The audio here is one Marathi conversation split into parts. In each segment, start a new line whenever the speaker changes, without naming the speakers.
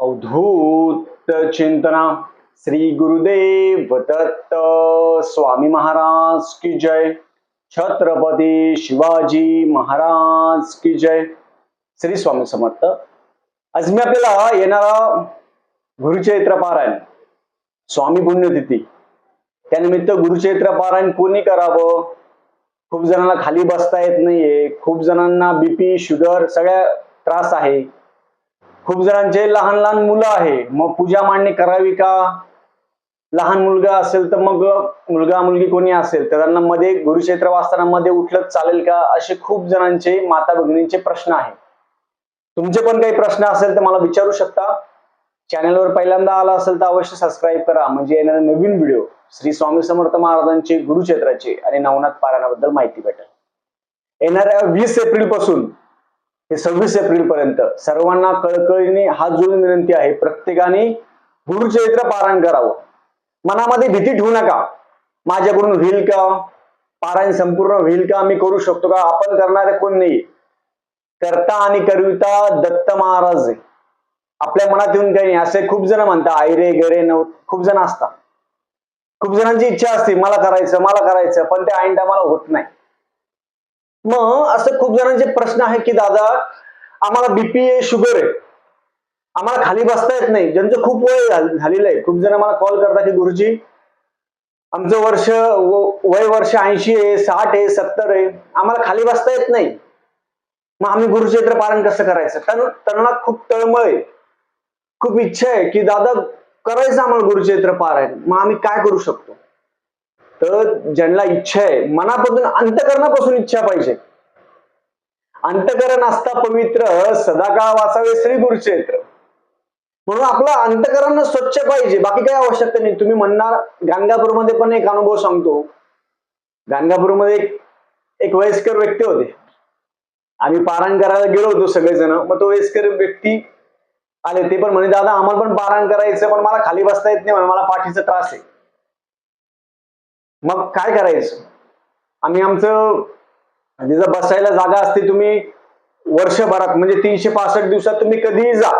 अवधूत चिंतना श्री गुरुदेव दत्त स्वामी महाराज की जय। छत्रपती शिवाजी महाराज की जय। श्री स्वामी समर्थ। आज मी आपल्याला येणारा गुरुचैत्र पारायण स्वामी पुण्यतिथी त्यानिमित्त गुरुचैत्र पारायण कोणी करावं? खूप जणांना खाली बसता येत नाहीये खूप जणांना बीपी शुगर सगळ्या त्रास आहे. खूप जणांचे लहान लहान मुलं आहे. मग पूजा मांडणी करावी का? लहान मुलगा असेल तर मग मुलगा मुलगी कोणी असेल तर त्यांना मध्ये गुरुक्षेत्र वाचताना मध्ये उठलं चालेल का? असे खूप जणांचे माता भगिनींचे प्रश्न आहे तुमचे पण काही प्रश्न असेल तर मला विचारू शकता? चॅनलवर पहिल्यांदा आला असेल तर अवश्य सबस्क्राईब करा. म्हणजे येणारे नवीन व्हिडिओ श्री स्वामी समर्थ महाराजांचे गुरुक्षेत्राचे आणि नवनाथ पारायणाबद्दल माहिती भेटेल. येणाऱ्या वीस एप्रिलपासून हे सव्वीस एप्रिल पर्यंत सर्वांना कळकळीने हात जोडून विनंती आहे प्रत्येकाने गुरुचरित्र पारायण करावं. मनामध्ये भीती ठेवू नका. माझ्याकडून होईल का? पारायण संपूर्ण होईल का? मी करू शकतो का? आपण करणारे कोण नाही. करता आणि करविता दत्त महाराज आहे. आपल्या मनात येऊन काही नाही. असे खूप जण म्हणतात आयरे गरे नव खूप जण असतात. खूप जणांची इच्छा असते मला करायचं मला करायचं. पण ते आईंडा मला होत नाही. मग असं खूप जणांचे प्रश्न आहे की दादा आम्हाला बीपी आहे शुगर आहे. आम्हाला खाली बसता येत नाही. ज्यांचं खूप वय झालेलं आहे. खूप जण मला कॉल करतात की गुरुजी आमचं वर्ष व- वय वर्ष ऐंशी आहे साठ आहे सत्तर आहे. आम्हाला खाली बसता येत नाही. मग आम्ही गुरुक्षेत्र पालन कसं करायचं? कारण त्यांना खूप तळमळ आहे. खूप इच्छा आहे की दादा करायचं आम्हाला गुरुक्षेत्र पारायण. मग आम्ही काय करू शकतो? तर ज्यांना इच्छा आहे मनापासून अंतकरणापासून इच्छा पाहिजे. अंतकरण असता पवित्र सदाकाळ वाचावे श्री गुरुक्षेत्र. म्हणून आपलं अंतकरण स्वच्छ पाहिजे बाकी काही आवश्यकता नाही. तुम्ही म्हणणार गाणगापूरमध्ये पण एक अनुभव सांगतो. गाणगापूरमध्ये एक एक वयस्कर व्यक्ती होते. आम्ही पारायण करायला गेलो होतो सगळेजण मग तो वयस्कर व्यक्ती आले ते पण म्हणे दादा आम्हाला पण पारायण करायचं पण मला खाली बसता येत नाही मला पाठीचा त्रास आहे. मग काय करायचं? आम्ही आमचं जिथं बसायला जागा असते तुम्ही वर्षभरात म्हणजे तीनशे पासष्ट दिवसात तुम्ही कधीही जा.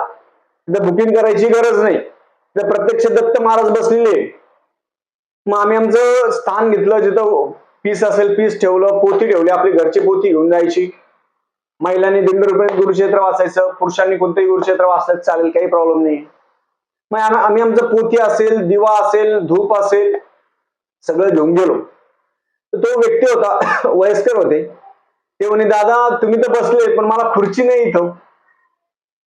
तिथं बुकिंग करायची गरज नाही. तिथं प्रत्यक्ष दत्त महाराज बसलेले. मग आम्ही आमचं स्थान घेतलं जिथं पीस असेल पीस ठेवलं पोथी ठेवली आपली घरची पोथी घेऊन जायची. महिलांनी दीड गुरुक्षेत्र वाचायचं पुरुषांनी कोणतंही गुरुक्षेत्र वाचायचं चालेल काही प्रॉब्लेम नाही. मग आम्ही आम्ही आमचं पोथी असेल दिवा असेल धूप असेल सगळं घेऊन गेलो. तो व्यक्ती होता वयस्कर होते. ते म्हणे दादा तुम्ही तर बसले पण मला खुर्ची नाही इथं.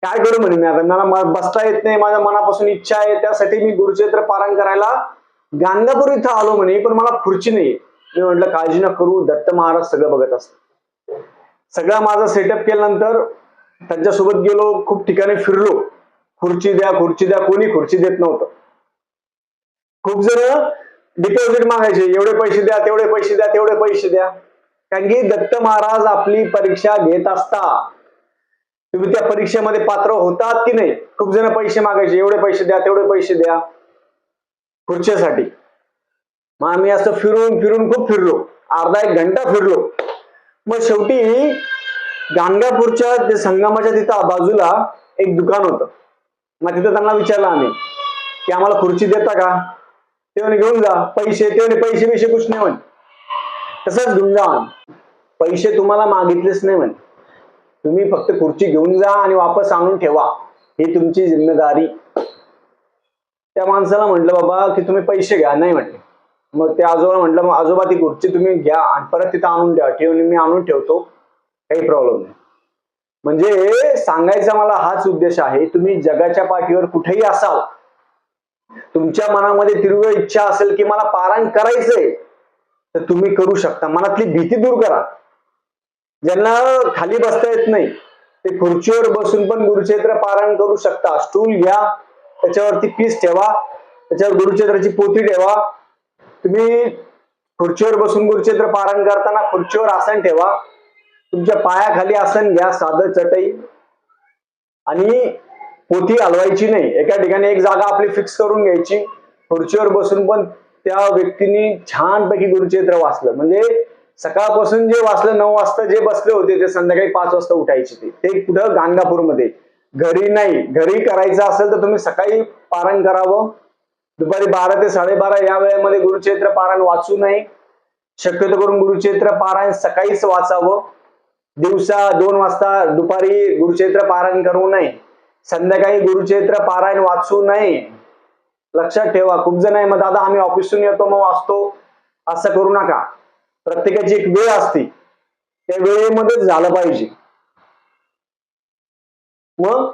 काय करू? म्हणे मी आता मला बसता येत नाही माझ्या मनापासून इच्छा आहे त्यासाठी मी गुरुक्षेत्र पारायण करायला गाणगापूर इथं आलो म्हणे पण मला खुर्ची नाही. मी म्हटलं काळजी न करू दत्त महाराज सगळं बघत असत सगळा माझा सेटअप केल्यानंतर त्यांच्यासोबत गेलो खूप ठिकाणी फिरलो. खुर्ची द्या खुर्ची द्या कोणी खुर्ची देत नव्हतं. खूप जण डिपॉझिट मागायचे. एवढे पैसे द्या तेवढे पैसे द्या तेवढे पैसे द्या. कारण की दत्त महाराज आपली परीक्षा घेत असता. तुम्ही त्या परीक्षेमध्ये पात्र होतात की नाही? खूप जण पैसे मागायचे. एवढे पैसे द्या तेवढे पैसे द्या. खुर्च्यासाठी मग आम्ही असं फिरून फिरून खूप फिरलो. अर्धा एक घंटा फिरलो. मग शेवटी गाणगापूरच्या संगमाच्या तिथं बाजूला एक दुकान होतं. मग तिथं त्यांना विचारलं आम्ही की आम्हाला खुर्ची देता का? तेवढे घेऊन जा. पैसे तेवढे पैसे पैसे बिशे कुछ नाही म्हणे. तसंच घेऊन जा पैसे तुम्हाला मागितलेच नाही म्हणे. तुम्ही फक्त खुर्ची घेऊन जा आणि वापस आणून ठेवा. ही तुमची जिम्मेदारी. त्या माणसाला म्हटलं बाबा की तुम्ही पैसे घ्या. नाही म्हटले. मग त्या आजोबा म्हटलं मग आजोबा ती खुर्ची तुम्ही घ्या आणि परत तिथं आणून द्या ठेवून मी आणून ठेवतो. काही प्रॉब्लेम नाही. म्हणजे सांगायचा मला हाच उद्देश आहे. तुम्ही जगाच्या पाठीवर कुठेही असाल तुमच्या मनामध्ये तीव्र इच्छा असेल की मला पारायण करायचंय तर तुम्ही करू शकता. मनातली भीती दूर करा. ज्यांना खाली बसता येत नाही ते खुर्चीवर बसून पण गुरुक्षेत्र पारायण करू शकता. स्टूल घ्या त्याच्यावरती पीस ठेवा त्याच्यावर गुरुक्षेत्राची पोती ठेवा. तुम्ही खुर्चीवर बसून गुरुक्षेत्र पारायण करताना खुर्चीवर आसन ठेवा. तुमच्या पायाखाली आसन घ्या साधं चटई. आणि पोथी हलवायची नाही. एका ठिकाणी एक जागा आपली फिक्स करून घ्यायची. खुर्चीवर बसून पण त्या व्यक्तीने छानपैकी गुरुचरित्र वाचलं. म्हणजे सकाळपासून जे वाचलं नऊ वाजता जे बसले होते ते संध्याकाळी पाच वाजता उठायचे ते. ते कुठं? गाणगापूरमध्ये. घरी नाही. घरी करायचं असेल तर तुम्ही सकाळी पारायण करावं. दुपारी बारा ते साडेबारा या वेळेमध्ये गुरुचरित्र पारायण वाचू नये. शक्यतो करून गुरुचरित्र पारायण सकाळीच वाचावं. दिवसा दोन वाजता दुपारी गुरुचरित्र पारायण करू नये. संध्याकाळी गुरुचरित्र पारायण वाचू नये. लक्षात ठेवा खूप जण आहे मग दादा आम्ही ऑफिसतून येतो मग वाचतो. असं करू नका. प्रत्येकाची एक वेळ असते. त्या वेळेमध्येच झालं पाहिजे. मग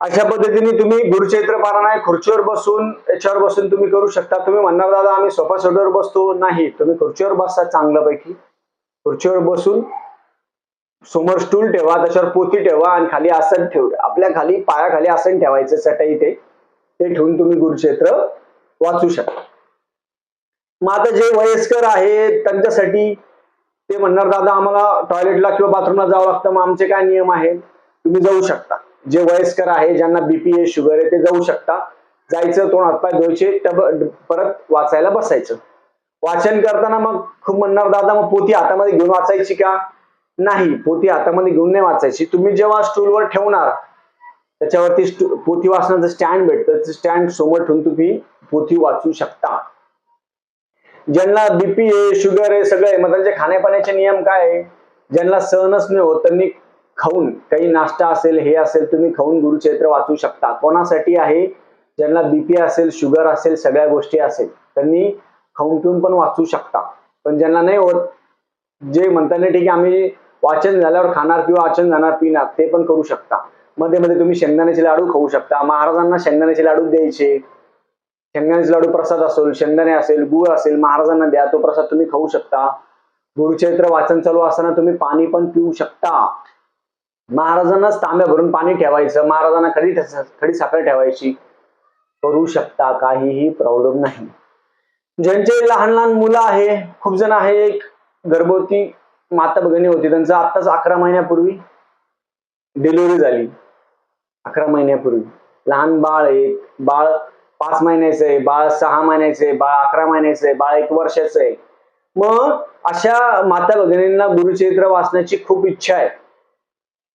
अशा पद्धतीने तुम्ही गुरुचरित्र पारायण खुर्चीवर बसून याच्यावर बसून तुम्ही करू शकता. तुम्ही म्हणणार दादा आम्ही सोफा सेटवर बसतो. नाही तुम्ही खुर्चीवर बसता चांगल्यापैकी. खुर्चीवर बसून समोर स्टूल ठेवा त्याच्यावर पोती ठेवा आणि खाली आसन ठेव. आपल्या खाली पायाखाली आसन ठेवायचं चटई ते. ते ठेवून तुम्ही गुरुक्षेत्र वाचू शकता. मग आता जे वयस्कर आहेत त्यांच्यासाठी ते म्हणणार दादा आम्हाला टॉयलेटला किंवा बाथरूमला जावं लागतं मग आमचे काय नियम आहेत? तुम्ही जाऊ शकता. जे वयस्कर आहे ज्यांना बीपी आहे शुगर आहे ते जाऊ शकता. जायचं तोंड हातपाय धुवायचे टब- परत वाचायला बसायचं. वाचन करताना मग खूप म्हणणार दादा मग पोती हातामध्ये घेऊन वाचायची का? नाही पोथी हातामध्ये घेऊन नाही वाचायची. तुम्ही जेव्हा स्टूलवर ठेवणार त्याच्यावरती पोथी वाचण्याचं स्टँड भेटतं. स्टँड समोर ठेवून तुम्ही पोथी वाचू शकता. ज्यांना बीपी आहे शुगर आहे सगळं आहे मग त्यांचे खाण्यापाण्याचे नियम काय आहे? ज्यांना सहनच नाही होत त्यांनी खाऊन काही नाश्ता असेल हे असेल तुम्ही खाऊन गुरुक्षेत्र वाचू शकता. कोणासाठी आहे? ज्यांना बीपी असेल शुगर असेल सगळ्या गोष्टी असेल त्यांनी खाऊन पिऊन पण वाचू शकता. पण ज्यांना नाही होत जे म्हणताना ठीक आहे आम्ही वाचन झाल्यावर खाणार किंवा वाचन जाणार पिणार ते पण करू शकता. मध्ये मध्ये तुम्ही शेंगदाण्याचे लाडू खाऊ शकता. महाराजांना शेंगदाण्याचे लाडू द्यायचे. शेंगदाण्याचे लाडू प्रसाद असेल शेंगदाणे असेल गुळ असेल महाराजांना द्या तो प्रसाद तुम्ही खाऊ शकता. गुरुचरित्र वाचन चालू असताना तुम्ही पाणी पण पिऊ शकता. महाराजांनाच तांब्या भरून पाणी ठेवायचं महाराजांना खडी खडी साखर ठेवायची. करू शकता काहीही प्रॉब्लेम नाही. ज्यांचे लहान लहान मुलं आहे खूप जण आहे एक गर्भवती माता भगिनी होती त्यांचं आत्ताच अकरा महिन्यापूर्वी डिलिव्हरी झाली. अकरा महिन्यापूर्वी. लहान बाळ आहे बाळ पाच महिन्याचं आहे बाळ सहा महिन्याचं आहे बाळ अकरा महिन्याचं आहे बाळ एक वर्षाचं आहे. मग अशा माता भगिनींना गुरुचरित्र वाचण्याची खूप इच्छा आहे.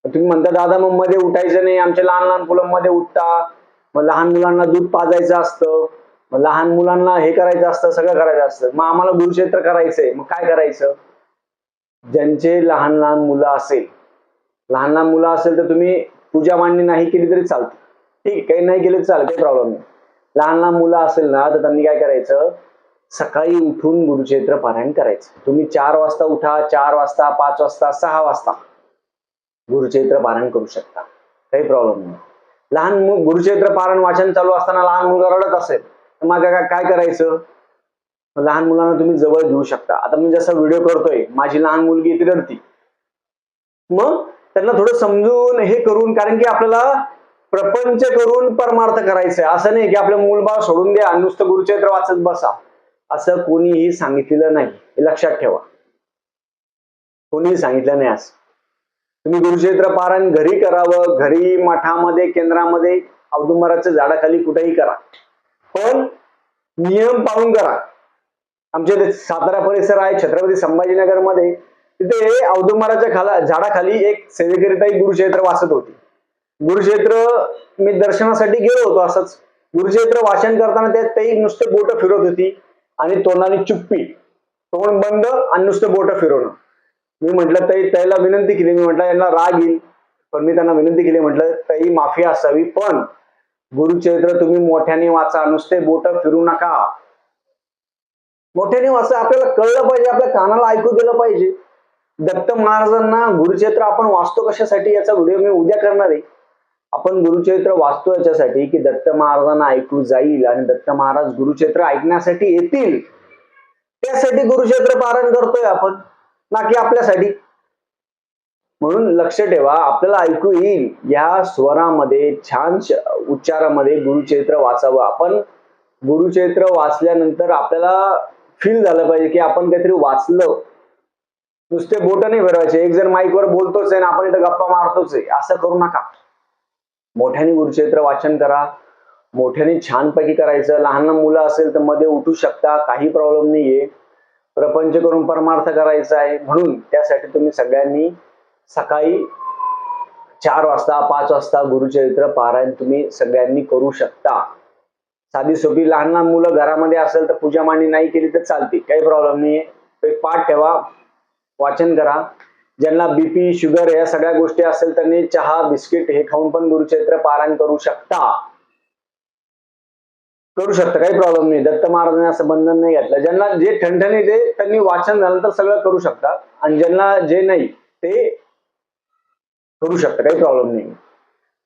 तुम्ही म्हणता दादा मग मध्ये उठायचं नाही आमच्या लहान लहान मुलं मध्ये उठता. मग लहान मुलांना दूध पाजायचं असतं. मग लहान मुलांना हे करायचं असतं सगळं करायचं असतं. मग आम्हाला गुरुक्षेत्र करायचंय. मग काय करायचं? ज्यांचे लहान लहान मुलं असेल लहान लहान मुलं असेल तर तुम्ही पूजा मांडणी नाही केली तरी चालते. ठीक काही नाही केलं तर चालेल काही प्रॉब्लेम नाही. लहान लहान मुलं असेल ना तर त्यांनी काय करायचं? सकाळी उठून गुरुक्षेत्र पारायण करायचं. तुम्ही चार वाजता उठा चार वाजता पाच वाजता सहा वाजता गुरुक्षेत्र पारायण करू शकता. काही प्रॉब्लेम नाही. लहान मु- गुरुचैत्र पारायण वाचन चालू असताना लहान मुलगा रडत असेल तर मग काय करायचं? लहान मुलांना तुम्ही जवळ घेऊ शकता. आता मी जसा व्हिडिओ करतोय माझी लहान मुलगी ती रडती. मग त्यांना थोडं समजून हे करून कारण की आपल्याला प्रपंच करून परमार्थ करायचं असं नाही की आपलं मूलबाळ सोडून द्या नुसतं गुरुचरित्र वाचत बसा. असं कोणीही सांगितलेलं नाही. हे लक्षात ठेवा. कोणीही सांगितलं नाही असं. तुम्ही गुरुचरित्र पारायण घरी करावं. घरी मठामध्ये केंद्रामध्ये औदुंबराच्या झाडाखाली कुठेही करा. पण नियम पाळून करा. आमच्या इथे सातारा परिसर आहे छत्रपती संभाजीनगरमध्ये. तिथे औदुंबराच्या खाला झाडाखाली एक सेवेकरिताई गुरुक्षेत्र वाचत होती. गुरुक्षेत्र मी दर्शनासाठी गेलो होतो असंच. गुरुक्षेत्र वाचन करताना त्यात ताई नुसते बोट फिरत होती आणि तोंडाने चुप्पी. तोंड बंद आणि नुसतं बोट फिरवणं. मी म्हटलं ताई त्याला विनंती केली. मी म्हटलं यांना राग येईल. पण मी त्यांना विनंती केली म्हटलं ताई माफी असावी पण गुरुचरित्र तुम्ही मोठ्याने वाचा नुसते बोट फिरू नका. मोठ्याने असं आपल्याला कळलं पाहिजे आपल्या कानाला ऐकू दिलं पाहिजे. दत्त महाराजांना गुरुचरित्र आपण वाचतो कशासाठी याचा व्हिडिओ मी उद्या करणार आहे. आपण गुरुचरित्र वाचतो याच्यासाठी की दत्त महाराजांना ऐकू जाईल आणि दत्त महाराज गुरुचरित्र ऐकण्यासाठी येतील. त्यासाठी गुरुचरित्र पारण करतोय आपण ना की आपल्यासाठी. म्हणून लक्ष ठेवा आपल्याला ऐकू येईल. या स्वरामध्ये छान उच्चारामध्ये गुरुचरित्र वाचावं. आपण गुरुचरित्र वाचल्यानंतर आपल्याला फील झालं पाहिजे की आपण काहीतरी वाचलं. नुसते बोट नाही फिरवायचे. एक जण माईकवर बोलतोच आहे आणि आपण इथं गप्पा मारतोच आहे. असं करू नका. मोठ्याने गुरुचरित्र वाचन करा. मोठ्याने छानपैकी करायचं. लहान मुलं असेल तर मध्ये उठू शकता. काही प्रॉब्लेम नाहीये. प्रपंच करून परमार्थ करायचा आहे. म्हणून त्यासाठी तुम्ही सगळ्यांनी सकाळी चार वाजता पाच वाजता गुरुचरित्र पारायण तुम्ही सगळ्यांनी करू शकता. साधी सोपी लहान लहान मुलं घरामध्ये असेल तर पूजा मांडणी नाही केली तर चालते काही प्रॉब्लेम नाही आहे पाठ ठेवा. वाचन करा. ज्यांना बीपी शुगर या सगळ्या गोष्टी असेल त्यांनी चहा बिस्किट हे खाऊन पण गुरुक्षेत्र पारायण करू शकता. करू शकता. काही प्रॉब्लेम नाही दत्त महाराजांनी असं बंधन नाही घातलं. ज्यांना जे ठणठणी ते त्यांनी वाचन झालं तर सगळं करू शकता. आणि ज्यांना जे नाही ते करू शकता. काही प्रॉब्लेम नाही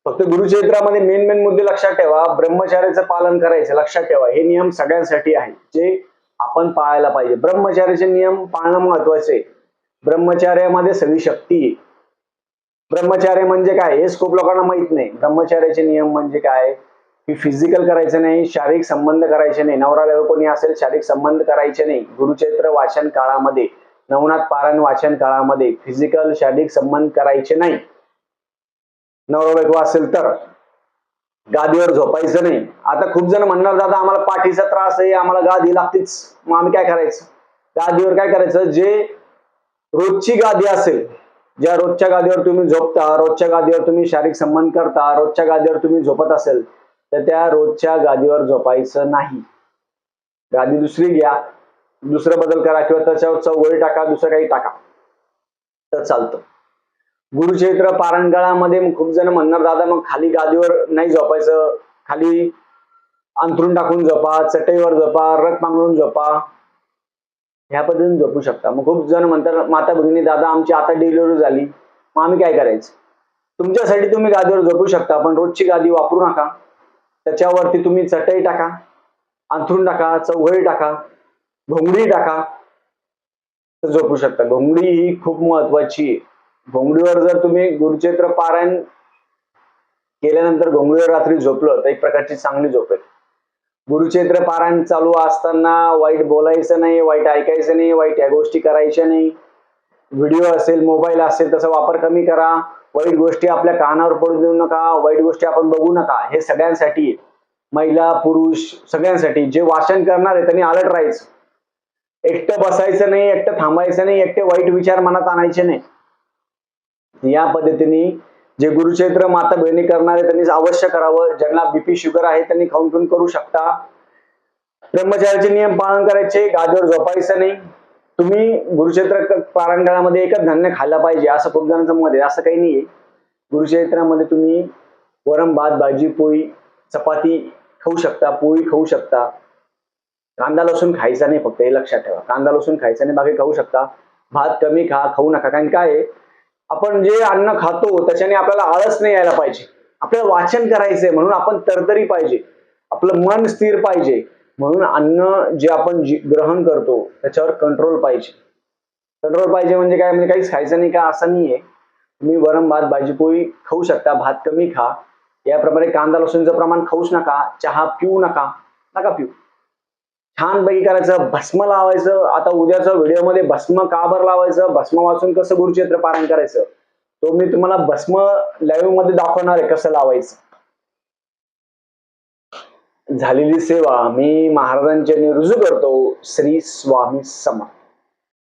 फक्त गुरुचरित्रामध्ये मेन मेन मुद्दे लक्षात ठेवा. ब्रह्मचार्याचं पालन करायचं लक्षात ठेवा. हे नियम सगळ्यांसाठी आहे जे आपण पाळायला पाहिजे. ब्रह्मचार्याचे नियम पाळणं महत्त्वाचे आहे. ब्रह्मचार्यामध्ये सगळी शक्ती ब्रह्मचार्य म्हणजे काय? हे खूप लोकांना माहीत नाही. ब्रह्मचार्याचे नियम म्हणजे काय? की फिजिकल करायचं नाही शारीरिक संबंध करायचे नाही. नवरा कोणी असेल शारीरिक संबंध करायचे नाही. गुरुचैत्र वाचन काळामध्ये नवनाथ पारायण वाचन काळामध्ये फिजिकल शारीरिक संबंध करायचे नाही. नवरा बायको असेल तर. गादीवर झोपायचं नाही. आता खूप जण म्हणणार दादा आम्हाला पाठीचा त्रास आहे आम्हाला गादी लागतेच. मग आम्ही काय करायचं? गादीवर काय करायचं? जे रोजची गादी असेल ज्या रोजच्या गादीवर तुम्ही झोपता रोजच्या गादीवर तुम्ही शारीरिक संबंध करता रोजच्या गादीवर तुम्ही झोपत असेल तर त्या रोजच्या गादीवर झोपायचं नाही. गादी दुसरी घ्या. दुसरं बदल करा किंवा त्याच्यावर चौघडी टाका दुसरं काही टाका. तर चालतं. गुरुक्षेत्र पारायण मग खूप जण म्हणणार दादा मग खाली गादीवर नाही झोपायचं. खाली अंथरून टाकून झोपा चटईवर झोपा रथ पांघरून झोपा. ह्या पद्धतीने झोपू शकता. मग खूप जण म्हणतात माता भगिनी दादा आमची आता डिलिव्हरी झाली. मग आम्ही काय करायचं? तुमच्यासाठी तुम्ही गादीवर झोपू शकता पण रोजची गादी वापरू नका. त्याच्यावरती तुम्ही चटई टाका अंथरून टाका चौघडी टाका घोंगडी टाका तर झोपू शकता. घोंगडी ही खूप महत्वाची आहे. घोंगडीवर जर तुम्ही गुरुचैत्र पारायण केल्यानंतर घोंगडीवर रात्री झोपलं तर एक प्रकारची चांगली झोप आहे गुरुचैत्र पारायण चालू असताना वाईट बोलायचं नाही वाईट ऐकायचं नाही वाईट या गोष्टी करायच्या नाही. व्हिडिओ असेल मोबाईल असेल त्याचा वापर कमी करा. वाईट गोष्टी आपल्या कानावर पडू देऊ नका वाईट गोष्टी आपण बघू नका. हे सगळ्यांसाठी महिला पुरुष सगळ्यांसाठी जे वाचन करणार आहे त्यांनी अलर्ट राहायचं. एकटं बसायचं नाही एकटं थांबायचं नाही एकटे वाईट विचार मनात आणायचे नाही. या पद्धतीने जे गुरुचैत्र माता बहिणी करणारे त्यांनी अवश्य करावं. ज्यांना बीपी शुगर आहे त्यांनी खाऊन पिऊन करू शकता. ब्रह्मचार्याचे नियम पालन करायचे गादीवर झोपायचं नाही. तुम्ही गुरुक्षेत्र क- पारायण काळामध्ये एकच धान्य खाल्लं पाहिजे असं खूप जणांचं मत आहे. असं काही नाहीये. गुरुक्षेत्रामध्ये तुम्ही वरम भात भाजी पोळी चपाती खाऊ शकता पोळी खाऊ शकता. कांदा लसूण खायचा नाही फक्त हे लक्षात ठेवा. कांदा लसूण खायचा नाही बाकी खाऊ शकता. भात कमी खा खाऊ नका. कारण काय आहे, आपण जे अन्न खातो त्याच्याने आपल्याला आळस नाही यायला पाहिजे. आपल्याला वाचन करायचंय म्हणून आपण तरतरी पाहिजे. आपलं मन स्थिर पाहिजे. म्हणून अन्न जे आपण ग्रहण करतो त्याच्यावर कंट्रोल पाहिजे. कंट्रोल पाहिजे म्हणजे काय? म्हणजे काहीच खायचं नाही का? असं नाहीये. तुम्ही वरम भात भाजी पोळी खाऊ शकता. भात कमी खा. याप्रमाणे कांदा लसूणचं प्रमाण खाऊच नका. चहा पिऊ नका. नका पिऊ. छानपैकी करायचं भस्म लावायचं. आता उद्याच्या व्हिडिओमध्ये भस्म का बरं लावायचं? भस्म वाचून कसं गुरुचैत्र पारायण करायचं? तो मी तुम्हाला भस्म लाईव्हमध्ये दाखवणार आहे कसं लावायचं. झालेली सेवा मी महाराजांच्या रुजू करतो. श्री स्वामी समर्थ.